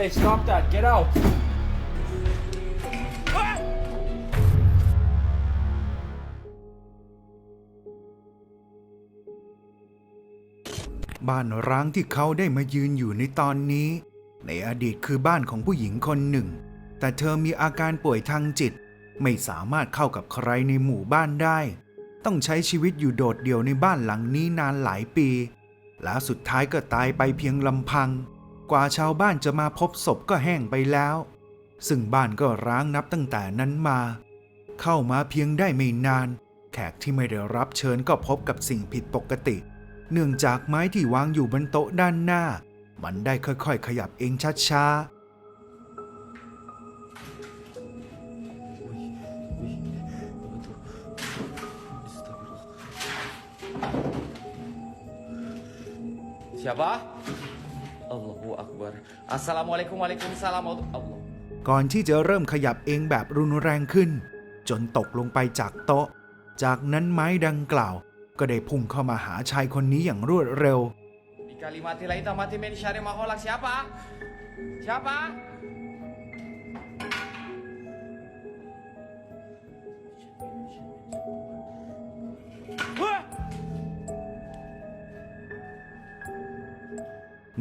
Hey, stop that. Get out. บ้านร้างที่เขาได้มายืนอยู่ในตอนนี้ ในอดีตคือบ้านของผู้หญิงคนหนึ่ง แต่เธอมีอาการป่วยทางจิต ไม่สามารถเข้ากับใครในหมู่บ้านได้ ต้องใช้ชีวิตอยู่โดดเดี่ยวในบ้านหลังนี้นานหลายปี แล้วสุดท้ายก็ตายไปเพียงลำพัง กว่าชาวบ้านจะมาพบศพก็แห้งไปแล้ว ซึ่งบ้านก็ร้างนับตั้งแต่นั้นมา เข้ามาเพียงได้ไม่นาน แขกที่ไม่ได้รับเชิญก็พบกับสิ่งผิดปกติ เนื่องจากไม้ที่วางอยู่บนโต๊ะด้านหน้า มันได้ค่อยๆ ขยับเองช้า Siapa? Allahu Akbar. Assalamualaikum Waalaikumsalam. Allah. ๆก่อนที่จะเริ่มขยับเองแบบรุนแรงขึ้น จนตกลงไปจากโต๊ะ จากนั้นไม้ดังกล่าว ก็ได้พุ่งเข้ามาหาชายคนนี้อย่างรวดเร็ว Di kalimat lain tamati min syari maholak siapa? Siapa?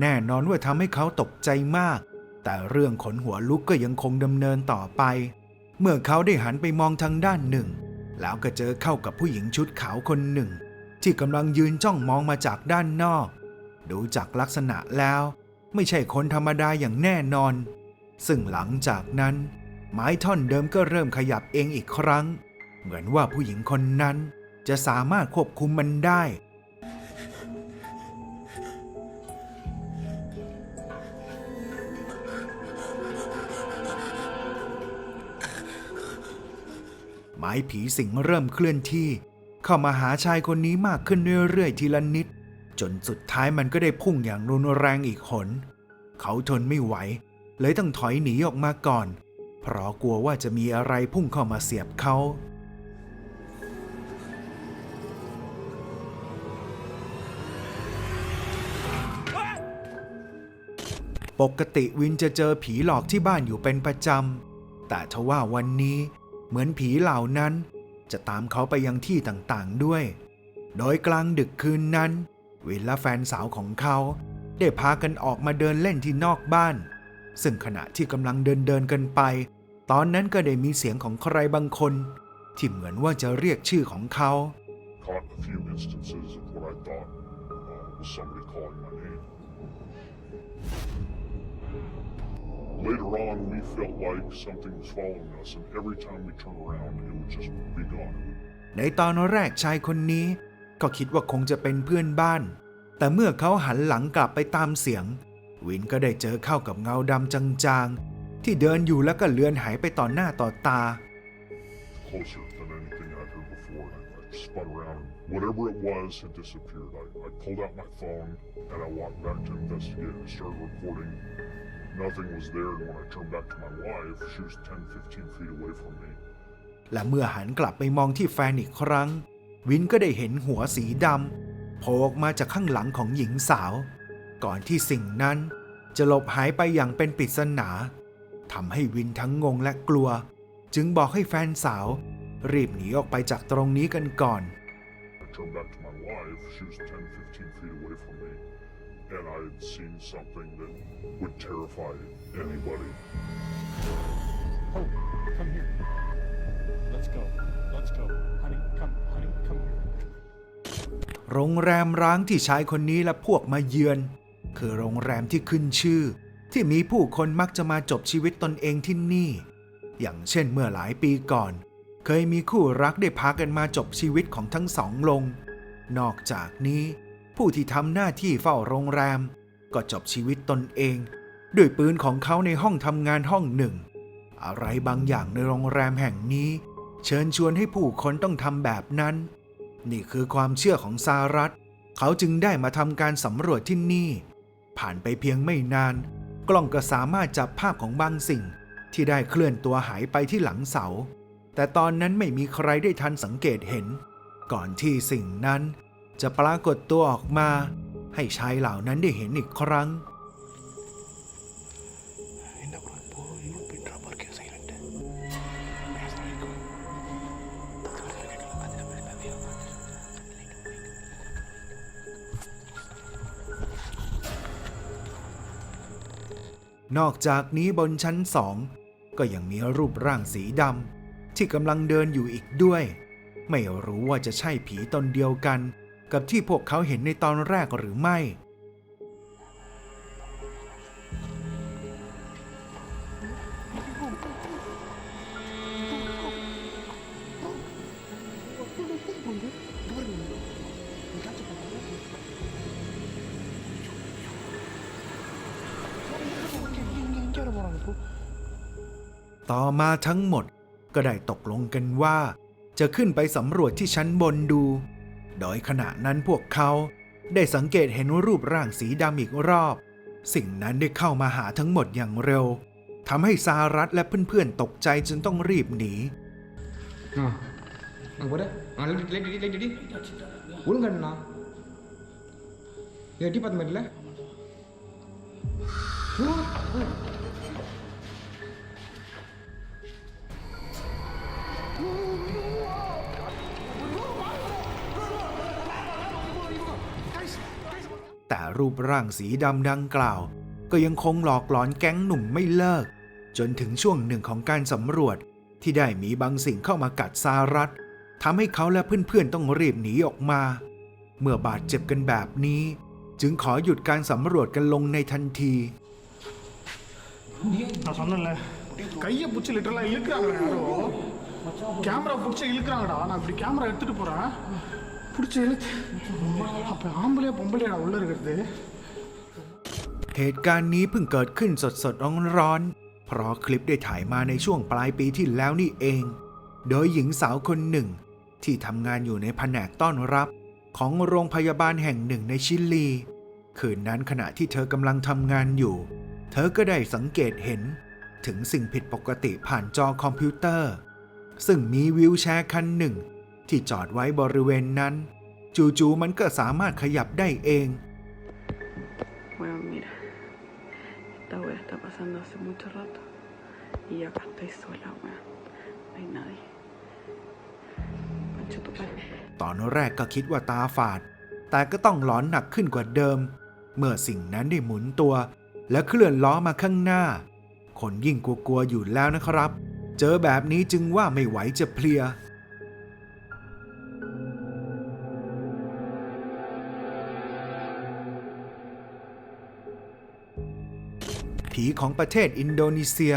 แน่นอนว่าทำให้เขาตกใจมาก แต่เรื่องขนหัวลุกก็ยังคงดำเนินต่อไป เมื่อเขาได้หันไปมองทางด้านหนึ่ง แล้วก็เจอเข้ากับผู้หญิงชุดขาวคนหนึ่ง ที่กำลังยืนจ้องมองมาจากด้านนอก ดูจากลักษณะแล้ว ไม่ใช่คนธรรมดาอย่างแน่นอน ซึ่งหลังจากนั้น ไม้ท่อนเดิมก็เริ่มขยับเองอีกครั้ง เหมือนว่าผู้หญิงคนนั้นจะสามารถควบคุมมันได้ ไม้ผีสิงเริ่มเคลื่อนที่ เข้ามาหาชายคนนี้มากขึ้นเรื่อยๆทีละนิด จนสุดท้ายมันก็ได้พุ่งอย่างรุนแรงอีกหน เขาทนไม่ไหว เลยต้องถอยหนีออกมาก่อน เพราะกลัวว่าจะมีอะไรพุ่งเข้ามาเสียบเขาปกติวินจะเจอผีหลอกที่บ้านอยู่เป็นประจำ แต่ทว่าวันนี้ เหมือนผีเหล่านั้น จะตามเขาไปยังที่ต่างๆด้วย โดยกลางดึกคืนนั้น วินและแฟนสาวของเขา ได้พากันออกมาเดินเล่นที่นอกบ้าน ซึ่งขณะที่กำลังเดินเดินๆกันไป ตอนนั้นก็ได้มีเสียงของใครบางคน ที่เหมือนว่าจะเรียกชื่อของเขา caught a few instances of what I thought uh, was somebody calling my name. Later on, we felt like something was following us, and every time we turned around, it would just be gone. ในตอนแรกชายคนนี้ ก็คิดว่าคงจะเป็นเพื่อนบ้าน แต่เมื่อเขาหันหลังกลับไปตามเสียง วินก็ได้เจอเข้ากับเงาดำจางๆ ที่เดินอยู่แล้วก็เลือนหายไปต่อหน้าต่อตา Closer than anything I'd heard before. I, I spun around. Whatever it was had disappeared. I, I pulled out my phone and I walked back to investigate. I started recording. Nothing was there, and when I turned back to my wife, she was 10, 15 feet away from me. และเมื่อหันกลับไปมองที่แฟนอีกครั้ง วินก็ได้เห็นหัวสีดำโผล่ออกมาจากข้างหลังของหญิงสาว ก่อนที่สิ่งนั้นจะหลบหายไปอย่างเป็นปริศนาทำให้วินทั้งงงและกลัว จึงบอกให้แฟนสาว รีบหนีออกไปจากตรงนี้กันก่อน turned back to my wife. She was 10, 15 feet away from me. And I had seen something that would terrify anybody. Oh, come here. Let's go. Let's go. Honey, come, honey, come here. โรงแรมร้างที่ชายคนนี้และพวกมาเยือน คือโรงแรมที่ขึ้นชื่อ ที่มีผู้คนมักจะมาจบชีวิตตนเองที่นี่ อย่างเช่นเมื่อหลายปีก่อน เคยมีคู่รักได้พากันมาจบชีวิตของทั้งสองลง นอกจากนี้ ผู้ที่ทำหน้าที่เฝ้าโรงแรม ก็จบชีวิตตนเอง ด้วยปืนของเขาในห้องทำงานห้องหนึ่ง อะไรบางอย่างในโรงแรมแห่งนี้ เชิญชวนให้ผู้คนต้องทำแบบนั้น นี่คือความเชื่อของซารัตเขาจึงได้มาทำการสำรวจที่นี่ ผ่านไปเพียงไม่นาน กล้องก็สามารถจับภาพของบางสิ่ง ที่ได้เคลื่อนตัวหายไปที่หลังเสา แต่ตอนนั้นไม่มีใครได้ทันสังเกตเห็น ก่อนที่สิ่งนั้นจะปรากฏตัวออกมา ให้ชายเหล่านั้นได้เห็นอีกครั้ง นอกจากนี้บนชั้นสองก็ยังมีรูปร่างสีดำ ที่กำลังเดินอยู่อีกด้วย ไม่รู้ว่าจะใช่ผีตนเดียวกัน กับที่พวกเขาเห็นในตอนแรกหรือไม่ ต่อมาทั้งหมด ก็ได้ตกลงกันว่า จะขึ้นไปสำรวจที่ชั้นบนดู โดยขณะนั้นพวกเขาได้สังเกตเห็นรูปร่างสีดำอีกรอบ สิ่งนั้นได้เข้ามาหาทั้งหมดอย่างเร็วทำให้ซารัตและเพื่อนๆตกใจจนต้องรีบหนีอ่อะวะเด้ออะเล็กเล็กเล็กเล็กอุ้นกันนะเดี๋ยวที่ปัดเหมือนแล้ ต่รูปร่างสีดำดังกล่าว ก็ยังคงหลอกหลอนแก๊งหนุ่มไม่เลิก จนถึงช่วงหนึ่งของการสำรวจที่ได้มีบางสิ่งเข้ามากัดซารัตทำให้เขาและเพื่อนๆต้องรีบหนีออกมา เมื่อบาดเจ็บกันแบบนี้ จึงขอหยุดการสำรวจกันลงในทันที நான் சொன்னேன்ல கையை பிடிச்சி லிட்டரலா இழுக்கிறாங்கடா யாரோ கேமரா பிடிச்சி இழுக்கிறாங்கடா நான் இப்படி கேமரா எடுத்துட்டு போறேன் பிடிச்சி இழுத்து அப்ப ஆம்பளையா பொம்பளையாடா உள்ள இருக்கிறது เหตุการณ์นี้เพิ่งเกิดขึ้นสดๆร้อนๆ เพราะคลิปได้ถ่ายมาในช่วงปลายปีที่แล้วนี่เอง โดยหญิงสาวคนหนึ่ง ที่ทำงานอยู่ในแผนกต้อนรับ ของโรงพยาบาลแห่งหนึ่งในชิลี คืนนั้นขณะที่เธอกำลังทำงานอยู่ เธอก็ได้สังเกตเห็น ถึงสิ่งผิดปกติผ่านจอคอมพิวเตอร์ ซึ่งมีวิวแชร์คันหนึ่ง ที่จอดไว้บริเวณนั้น จู่ๆมันก็สามารถขยับได้เอง Bueno, mira, esta wea está pasando hace mucho rato y yo acá estoy sola, weón. No hay nadie. Pancho tu padre. ตอนแรกก็คิดว่าตาฝาด แต่ก็ต้องหลอนหนักขึ้นกว่าเดิม เมื่อสิ่งนั้นได้หมุนตัว และเคลื่อนล้อมาข้างหน้า คนยิ่งกลัวๆอยู่แล้วนะครับ เจอแบบนี้จึงว่าไม่ไหวจะเพลีย ผีของประเทศอินโดนีเซีย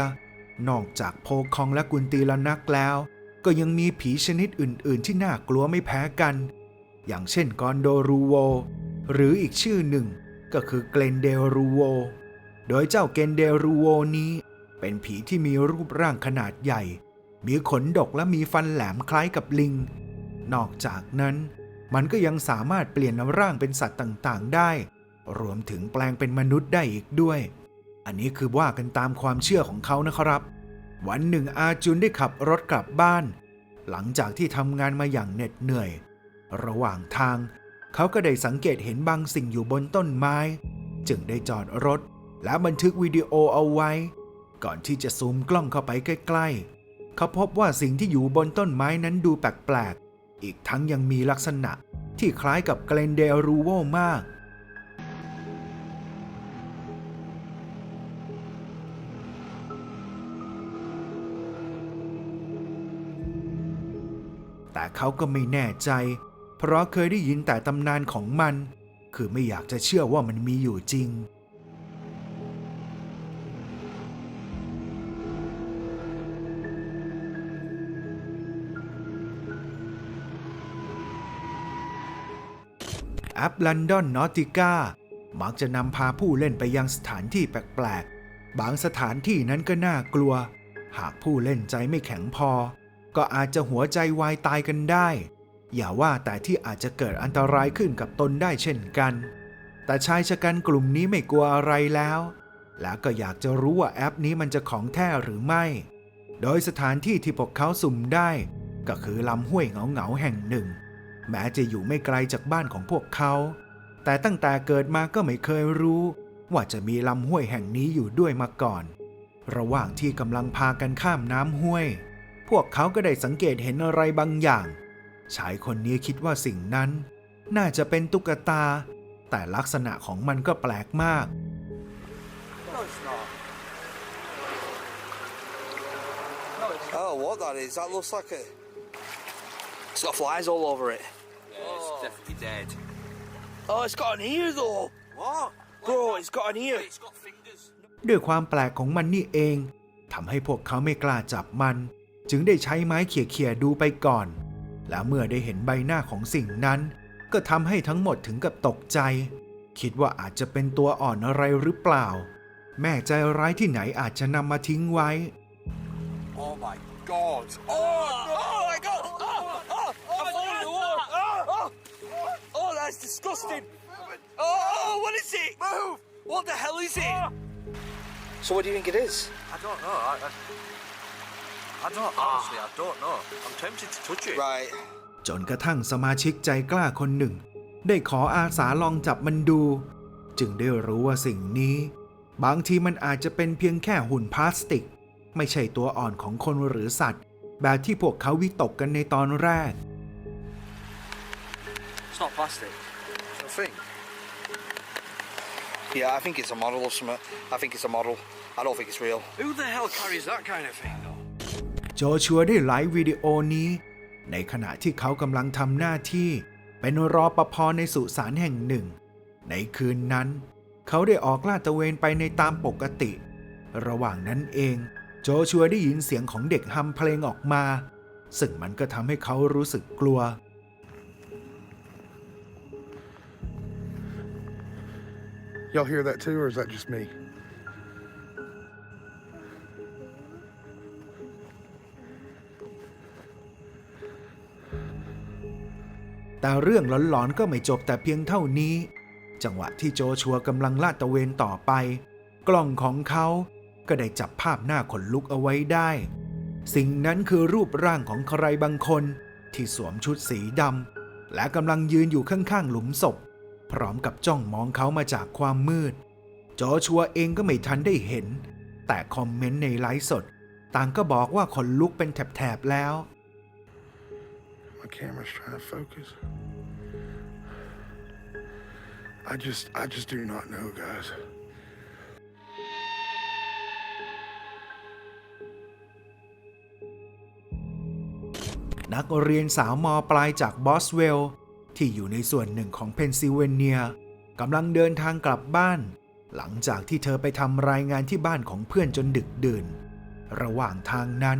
นอกจากโพคองและกุนตีลานักแล้ว ก็ยังมีผีชนิดอื่น ๆ ที่น่ากลัวไม่แพ้กัน อย่างเช่นกอนโดรูโว หรืออีกชื่อหนึ่งก็คือเกลนเดรูโว โดยเจ้าเกนเดรูโวนี้ เป็นผีที่มีรูปร่างขนาดใหญ่ มีขนดกและมีฟันแหลมคล้ายกับลิง นอกจากนั้น มันก็ยังสามารถเปลี่ยนร่างเป็นสัตว์ต่างๆ ได้ รวมถึงแปลงเป็นมนุษย์ได้อีกด้วย อันนี้คือว่ากันตามความเชื่อของเขานะครับ วันหนึ่งอาจุนได้ขับรถกลับบ้าน หลังจากที่ทำงานมาอย่างเหน็ดเหนื่อย ระหว่างทาง เขาก็ได้สังเกตเห็นบางสิ่งอยู่บนต้นไม้ จึงได้จอดรถและบันทึกวิดีโอเอาไว้ ก่อนที่จะซูมกล้องเข้าไปใกล้ ๆ เขาพบว่าสิ่งที่อยู่บนต้นไม้นั้นดูแปลกๆ อีกทั้งยังมีลักษณะที่คล้ายกับเกลนเดรูโวมาก แต่เขาก็ไม่แน่ใจ เพราะเคยได้ยินแต่ตำนานของมัน คือไม่อยากจะเชื่อว่ามันมีอยู่จริง แอป London Nautica มักจะนำพาผู้เล่นไปยังสถานที่แปลกๆ บางสถานที่นั้นก็น่ากลัว หากผู้เล่นใจไม่แข็งพอ ก็อาจจะหัวใจวายตายกันได้ อย่าว่าแต่ที่อาจจะเกิดอันตรายขึ้นกับตนได้เช่นกัน แต่ชายชะกันกลุ่มนี้ไม่กลัวอะไรแล้ว และก็อยากจะรู้ว่าแอปนี้มันจะของแท้หรือไม่ โดยสถานที่ที่พวกเขาสุ่มได้ ก็คือลำห้วยเหงาๆแห่งหนึ่ง แม้จะอยู่ไม่ไกลจากบ้านของพวกเขา แต่ตั้งแต่เกิดมาก็ไม่เคยรู้ ว่าจะมีลำห้วยแห่งนี้อยู่ด้วยมาก่อน ระหว่างที่กำลังพากันข้ามน้ำห้วย พวกเขาก็ได้สังเกตเห็นอะไรบางอย่าง ชายคนนี้คิดว่าสิ่งนั้น น่าจะเป็นตุ๊กตา แต่ลักษณะของมันก็แปลกมากโอ้ what that is that looks like a It's got flies all over it. It's definitely dead. Oh, it's got an ear though. What? Bro, it's got an ear. It's got fingers. ด้วยความแปลกของมันนี่เองทำให้พวกเขาไม่กล้าจับมัน จึงได้ใช้ไม้เขี่ยๆดูไปก่อน และเมื่อได้เห็นใบหน้าของสิ่งนั้น ก็ทำให้ทั้งหมดถึงกับตกใจ คิดว่าอาจจะเป็นตัวอ่อนอะไรหรือเปล่า แม่ใจร้ายที่ไหนอาจจะนำมาทิ้งไว้ Oh my god. Oh, oh my god! Oh, oh, oh, oh, oh, oh, that's disgusting. Oh, what is it? Move! What the hell is it? So, what do you think it is? I don't know. I, I, I don't, honestly, I don't know. I'm tempted to touch it. Right. จนกระทั่งสมาชิกใจกล้าคนหนึ่ง ได้ขออาสาลองจับมันดู จึงได้รู้ว่าสิ่งนี้ บางทีมันอาจจะเป็นเพียงแค่หุ่นพลาสติก ไม่ใช่ตัวอ่อนของคนหรือสัตว์ แบบที่พวกเขาวิตกกันในตอนแรก It's not plastic. It's a thing. Yeah, I think it's a model or something. I think it's a model. I don't think it's real. Who the hell carries that kind of thing, though? โจชัวได้ไลฟ์วิดีโอนี้ ในขณะที่เขากำลังทำหน้าที่ เป็นรอปภในสุสานแห่งหนึ่ง ในคืนนั้น เขาได้ออกลาดตระเวนไปในตามปกติ ระหว่างนั้นเอง โจชัวได้ยินเสียงของเด็กฮัมเพลงออกมา ซึ่งมันก็ทำให้เขารู้สึกกลัว Y'all hear that too, or is that just me? แต่เรื่องหลอนๆก็ไม่จบแต่เพียงเท่านี้ จังหวะที่โจชัวกำลังลาดตระเวนต่อไป กล้องของเขาก็ได้จับภาพหน้าขนลุกเอาไว้ได้ สิ่งนั้นคือรูปร่างของใครบางคนที่สวมชุดสีดำและกำลังยืนอยู่ข้างๆหลุมศพ พร้อมกับจ้องมองเขามาจากความมืดโจชัวเองก็ไม่ทันได้เห็น แต่คอมเมนต์ในไลฟ์สด ต่างก็บอกว่าขนลุกเป็นแถบๆแล้ว My camera's trying to focus. I just, I just do not know, guys. นักเรียนสาวมปลายจากบอสเวลล์ ที่อยู่ในส่วนหนึ่งของเพนซิลเวเนียกำลังเดินทางกลับบ้าน หลังจากที่เธอไปทำรายงานที่บ้านของเพื่อนจนดึกดื่น ระหว่างทางนั้น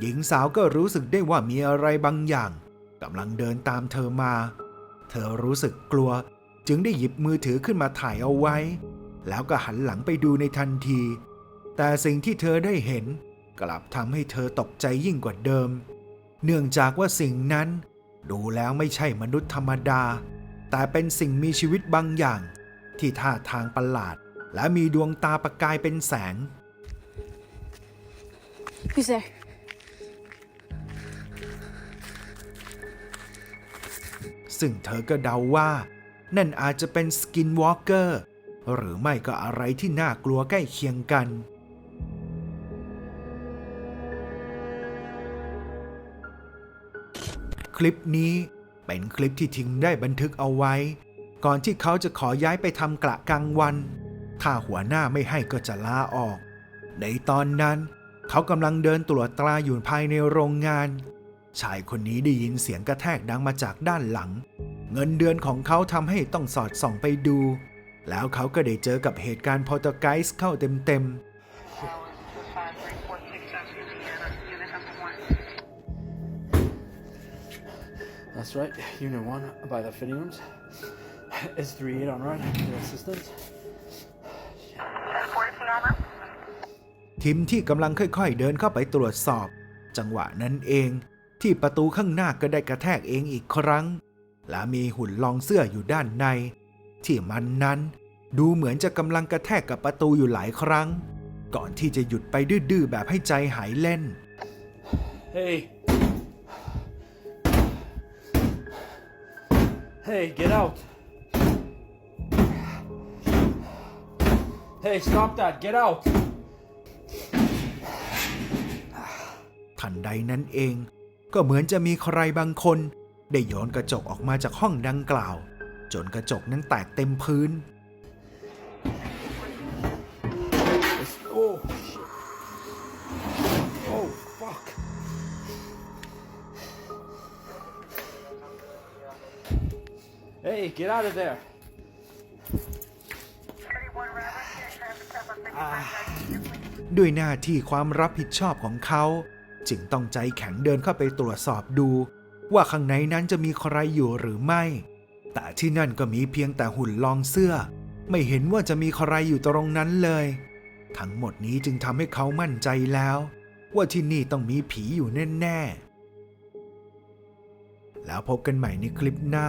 หญิงสาวก็รู้สึกได้ว่ามีอะไรบางอย่างกำลังเดินตามเธอมา เธอรู้สึกกลัวจึงได้หยิบมือถือขึ้นมาถ่ายเอาไว้ แล้วก็หันหลังไปดูในทันที แต่สิ่งที่เธอได้เห็น กลับทำให้เธอตกใจยิ่งกว่าเดิม เนื่องจากว่าสิ่งนั้น ดูแล้วไม่ใช่มนุษย์ธรรมดา แต่เป็นสิ่งมีชีวิตบางอย่าง ที่ท่าทางประหลาด และมีดวงตาประกายเป็นแสง Who's there? ซึ่งเธอก็เดาว่า นั่นอาจจะเป็นสกินวอล์กเกอร์หรือไม่ก็อะไรที่น่ากลัวใกล้เคียงกัน คลิปนี้เป็นคลิปที่ทิงได้บันทึกเอาไว้ ก่อนที่เขาจะขอย้ายไปทำกระกลางวัน ถ้าหัวหน้าไม่ให้ก็จะลาออก ในตอนนั้น เขากำลังเดินตรวจตราอยู่ภายในโรงงาน ชายคนนี้ได้ยินเสียงกระแทกดังมาจากด้านหลัง เงินเดือนของเขาทำให้ต้องสอดส่องไปดู แล้วเขาก็ได้เจอกับเหตุการณ์พอตไกส์เข้าเต็มๆ That's right, Unit 1 by the fitting rooms. It's 3 8 on right, your assistance. ทิมที่กำลังค่อยๆ เดินเข้าไปตรวจสอบ จังหวะนั้นเอง ที่ประตูข้างหน้าก็ได้กระแทกเองอีกครั้ง และมีหุ่นลองเสื้ออยู่ด้านใน ที่มันนั้น ดูเหมือนจะกำลังกระแทกกับประตูอยู่หลายครั้ง ก่อนที่จะหยุดไปดื้อๆแบบให้ใจหายเล่น Hey. Hey, get out. Hey, stop that. Get out. ทันใดนั้นเอง ก็เหมือนจะมีใครบางคน ได้โยนกระจกออกมาจากห้องดังกล่าว จนกระจกนั้นแตกเต็มพื้น Hey, get out of there. ด้วยหน้าที่ความรับผิดชอบของเขา จึงต้องใจแข็งเดินเข้าไปตรวจสอบดู ว่าข้างในนั้นจะมีใครอยู่หรือไม่ แต่ที่นั่นก็มีเพียงแต่หุ่นลองเสื้อ ไม่เห็นว่าจะมีใครอยู่ตรงนั้นเลย ทั้งหมดนี้จึงทำให้เขามั่นใจแล้ว ว่าที่นี่ต้องมีผีอยู่แน่ๆแล้วพบกันใหม่ในคลิปหน้า